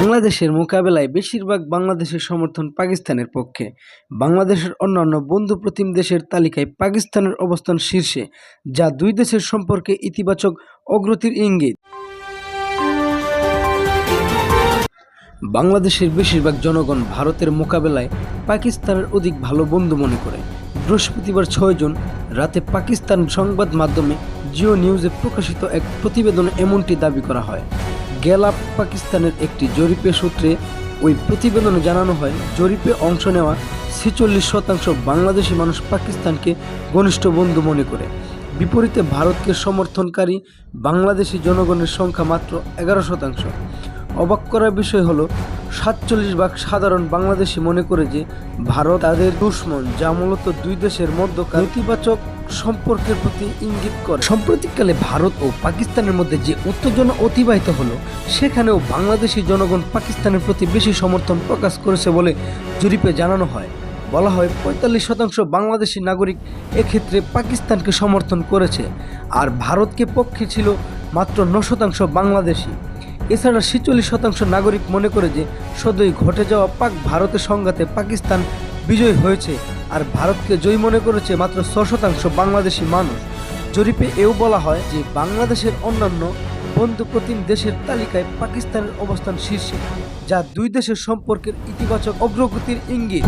বাংলাদেশের মোকাবেলায় বেশিরভাগ বাংলাদেশের সমর্থন পাকিস্তানের পক্ষে। বাংলাদেশের অন্যান্য বন্ধু প্রতিম দেশের তালিকায় পাকিস্তানের অবস্থান শীর্ষে, যা দুই দেশের সম্পর্কে ইতিবাচক অগ্রতির ইঙ্গিত। বাংলাদেশের বেশিরভাগ জনগণ ভারতের মোকাবেলায় পাকিস্তানের অধিক ভালো বন্ধু মনে করে। বৃহস্পতিবার ছয় জুন রাতে পাকিস্তান সংবাদ মাধ্যমে জিও নিউজে প্রকাশিত এক প্রতিবেদনে এমনটি দাবি করা হয়। গ্যালাপ পাকিস্তানের একটি জরিপের সূত্রে ওই প্রতিবেদনে জানানো হয়, জরিপে অংশ নেওয়া ছেচল্লিশ শতাংশ বাংলাদেশি মানুষ পাকিস্তানকে ঘনিষ্ঠ বন্ধু মনে করে। বিপরীতে ভারতকে সমর্থনকারী বাংলাদেশি জনগণের সংখ্যা মাত্র এগারো শতাংশ। অবাক করার বিষয় হলো, সাতচল্লিশ ভাগ সাধারণ বাংলাদেশি মনে করে যে ভারত তাদের দুশ্মন যা মূলত দুই দেশের মধ্যকার নেতিবাচক সম্পর্কের প্রতি ইঙ্গিত করে। সাম্প্রতিককালে ভারত ও পাকিস্তানের মধ্যে যে উত্তেজনা অতিবাহিত হলো, সেখানেও বাংলাদেশি জনগণ পাকিস্তানের প্রতি বেশি সমর্থন প্রকাশ করেছে বলে জরিপে জানানো হয়। বলা হয় পঁয়তাল্লিশ শতাংশ বাংলাদেশি নাগরিক এক্ষেত্রে পাকিস্তানকে সমর্থন করেছে, আর ভারতকে পক্ষে ছিল মাত্র ন শতাংশ বাংলাদেশি। এছাড়া ছেচল্লিশ শতাংশ নাগরিক মনে করে যে সদ্যই ঘটে যাওয়া পাক ভারতের সংঘাতে পাকিস্তান বিজয় হয়েছে। আর ভারতকে জয়ী মনে করেছে মাত্র ছ শতাংশ বাংলাদেশি মানুষ। জরিপে এও বলা হয় যে বাংলাদেশের অন্যান্য বন্ধু প্রতিম দেশের তালিকায় পাকিস্তানের অবস্থান শীর্ষে, যা দুই দেশের সম্পর্কের ইতিবাচক অগ্রগতির ইঙ্গিত।